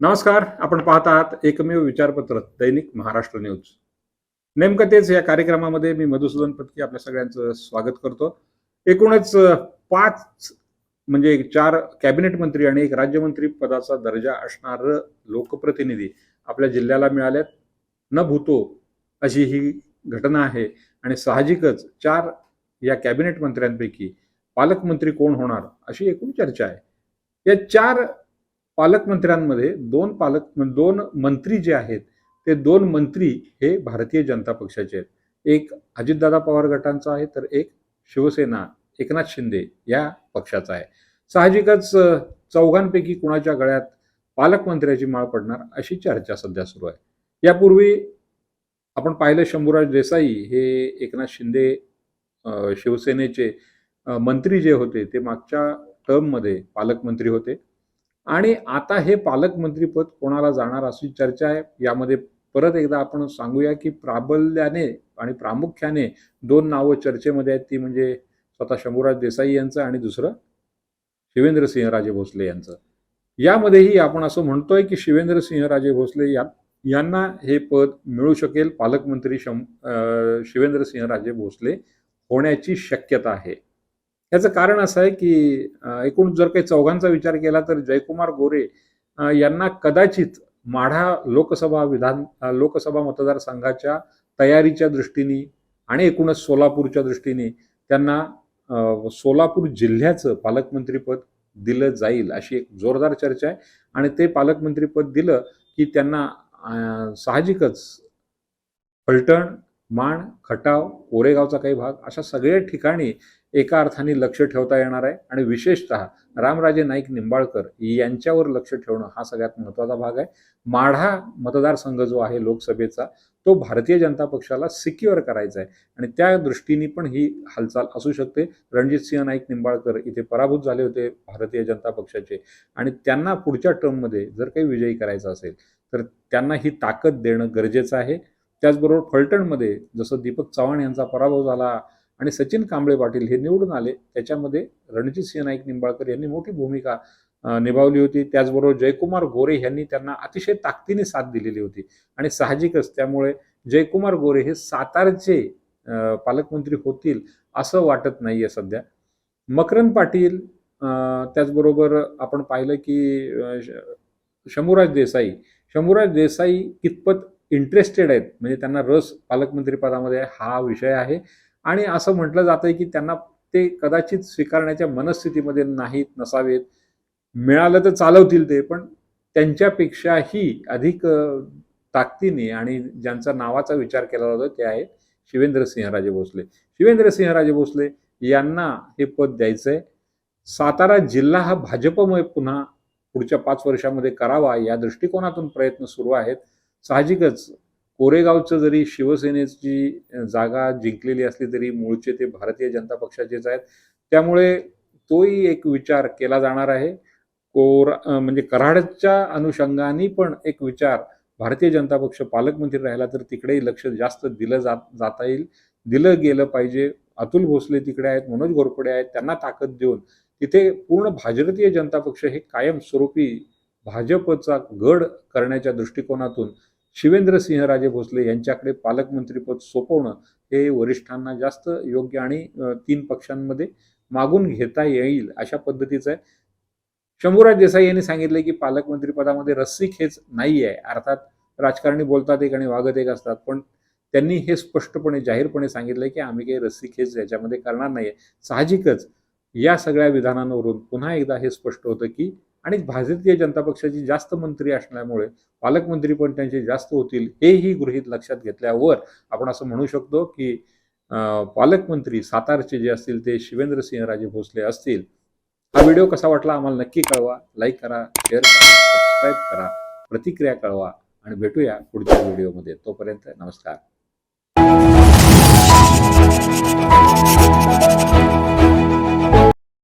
नमस्कार आपण पाहत आहात एकमेव विचारपत्र दैनिक महाराष्ट्र न्यूज. नेमकं तेच या कार्यक्रमामध्ये मी मधुसूदन पत्की आपल्या सगळ्यांचं स्वागत करतो. एकूणच पाच म्हणजे चार कॅबिनेट मंत्री आणि एक राज्यमंत्री पदाचा दर्जा असणार लोकप्रतिनिधी आपल्या जिल्ह्याला मिळाल्यात. न भूतो अशी ही घटना आहे आणि साहजिकच चार या कॅबिनेट मंत्र्यांपैकी पालकमंत्री कोण होणार अशी एकूण चर्चा आहे. या चार पालकमंत्र्यांमध्ये दोन पालक दोन मंत्री जे आहेत ते दोन मंत्री हे भारतीय जनता पक्षाचे आहेत. एक अजितदादा पवार गटांचा आहे तर एक शिवसेना एकनाथ शिंदे या पक्षाचा आहे. साहजिकच चौघांपैकी कुणाच्या गळ्यात पालकमंत्र्याची माळ पडणार अशी चर्चा सध्या सुरू आहे. यापूर्वी आपण पाहिलं शंभूराज देसाई हे एकनाथ शिंदे शिवसेनेचे मंत्री जे होते ते मागच्या टर्ममध्ये पालकमंत्री होते. आणि आता हे पालकमंत्रीपद कोणाला जाणार अशी चर्चा आहे यामध्ये परत एकदा आपण सांगूया की प्राबल्याने आणि प्रामुख्याने दोन नावं चर्चेमध्ये आहेत ती म्हणजे स्वतः शंभूराज देसाई यांचं आणि दुसरं शिवेंद्रसिंहराजे भोसले यांचं. यामध्येही आपण असं म्हणतोय की शिवेंद्रसिंहराजे भोसले या यांना हे पद मिळू शकेल पालकमंत्री शं अं, शिवेंद्रसिंहराजे भोसले होण्याची शक्यता आहे. याचं कारण असं आहे की एकूण जर काही चौघांचा विचार केला तर जयकुमार गोरे यांना कदाचित माढा लोकसभा विधान लोकसभा मतदारसंघाच्या तयारीच्या दृष्टीने आणि एकूणच सोलापूरच्या दृष्टीने त्यांना सोलापूर जिल्ह्याचं पालकमंत्रीपद दिलं जाईल अशी एक जोरदार चर्चा आहे. आणि ते पालकमंत्रीपद दिलं की त्यांना साहजिकच फलटण माण खटाव कोरेगावचा काही भाग अशा सगळ्या ठिकाणी एका अर्थाने लक्ष ठेवता येणार आहे. आणि विशेषतः रामराजे नाईक निंबाळकर यांच्यावर लक्ष ठेवणं हा सगळ्यात महत्त्वाचा भाग आहे. माढा मतदारसंघ जो आहे लोकसभेचा तो भारतीय जनता पक्षाला सिक्युअर करायचा आहे. आणि त्या दृष्टीने पण ही हालचाल असू शकते. रणजितसिंह नाईक निंबाळकर इथे पराभूत झाले होते भारतीय जनता पक्षाचे. आणि त्यांना पुढच्या टर्ममध्ये जर काही विजयी करायचा असेल तर त्यांना ही ताकद देणं गरजेचं आहे. त्याचबरोबर फलटणमध्ये जसं दीपक चव्हाण यांचा पराभव झाला आणि सचिन कांबळे पाटील हे निवडून आले त्याच्यामध्ये रणजितसिंह नाईक निंबाळकर यांनी मोठी भूमिका निभावली होती. त्याचबरोबर जयकुमार गोरे यांनी त्यांना अतिशय ताकदीने साथ दिलेली होती. आणि साहजिकच त्यामुळे जयकुमार गोरे हे सातारचे पालकमंत्री होतील असं वाटत नाहीये सध्या. मकरंद पाटील त्याचबरोबर आपण पाहिलं की शंभूराज देसाई. शंभूराज देसाई कितपत इंटरेस्टेड आहेत. म्हणजे त्यांना रस पालकमंत्रीपदामध्ये हा विषय आहे. आणि असं म्हटलं जातंय की त्यांना ते कदाचित स्वीकारण्याच्या मनस्थितीमध्ये नाहीत नसावेत. मिळालं तर चालवतील ते पण त्यांच्यापेक्षाही अधिक ताकदीने आणि ज्यांचा नावाचा विचार केला जातो ते आहेत शिवेंद्रसिंहराजे भोसले. शिवेंद्रसिंहराजे भोसले यांना हे पद द्यायचंय. सातारा जिल्हा हा भाजपमय पुन्हा पुढच्या पाच वर्षामध्ये करावा या दृष्टिकोनातून प्रयत्न सुरू आहेत. साहजिकच कोरेगावचं जरी शिवसेनेची जागा जिंकलेली असली तरी मूळचे ते भारतीय जनता पक्षाचेच आहेत. त्यामुळे तोही एक विचार केला जाणार आहे. कोर म्हणजे कराडच्या अनुषंगाने पण एक विचार भारतीय जनता पक्ष पालकमंत्री राहिला तर तिकडेही लक्ष जास्त दिलं जात जाता येईल. दिलं गेलं पाहिजे. अतुल भोसले तिकडे आहेत मनोज घोरपडे आहेत त्यांना ताकद देऊन. तिथे पूर्ण भारतीय जनता पक्ष हे कायमस्वरूपी भाजपचा गड करण्याच्या दृष्टिकोनातून शिवेंद्रसिंहराजे भोसले यांच्याकडे पालकमंत्रीपद सोपवणं हे वरिष्ठांना जास्त योग्य आणि तीन पक्षांमध्ये मागून घेता येईल अशा पद्धतीचं आहे. शंभूराज देसाई यांनी सांगितलं की पालकमंत्रीपदामध्ये रस्सी खेच नाही आहे. अर्थात राजकारणी बोलतात एक आणि वागत एक असतात. पण त्यांनी हे स्पष्टपणे जाहीरपणे सांगितलंय की आम्ही काही रस्सी खेच याच्यामध्ये करणार नाहीये. साहजिकच या सगळ्या विधानांवरून पुन्हा एकदा हे स्पष्ट होतं की आणि भारतीय जनता पक्षाची जास्त मंत्री असल्यामुळे पालकमंत्री पण त्यांचे जास्त होतील हेही गृहीत लक्षात घेतल्यावर आपण असं म्हणू शकतो की पालकमंत्री सातारचे जे असतील ते शिवेंद्रसिंहराजे भोसले असतील हा व्हिडिओ कसा वाटला आम्हाला नक्की कळवा लाईक करा शेअर करा सबस्क्राईब करा प्रतिक्रिया कळवा आणि भेटूया पुढच्या व्हिडिओमध्ये. तोपर्यंत नमस्कार.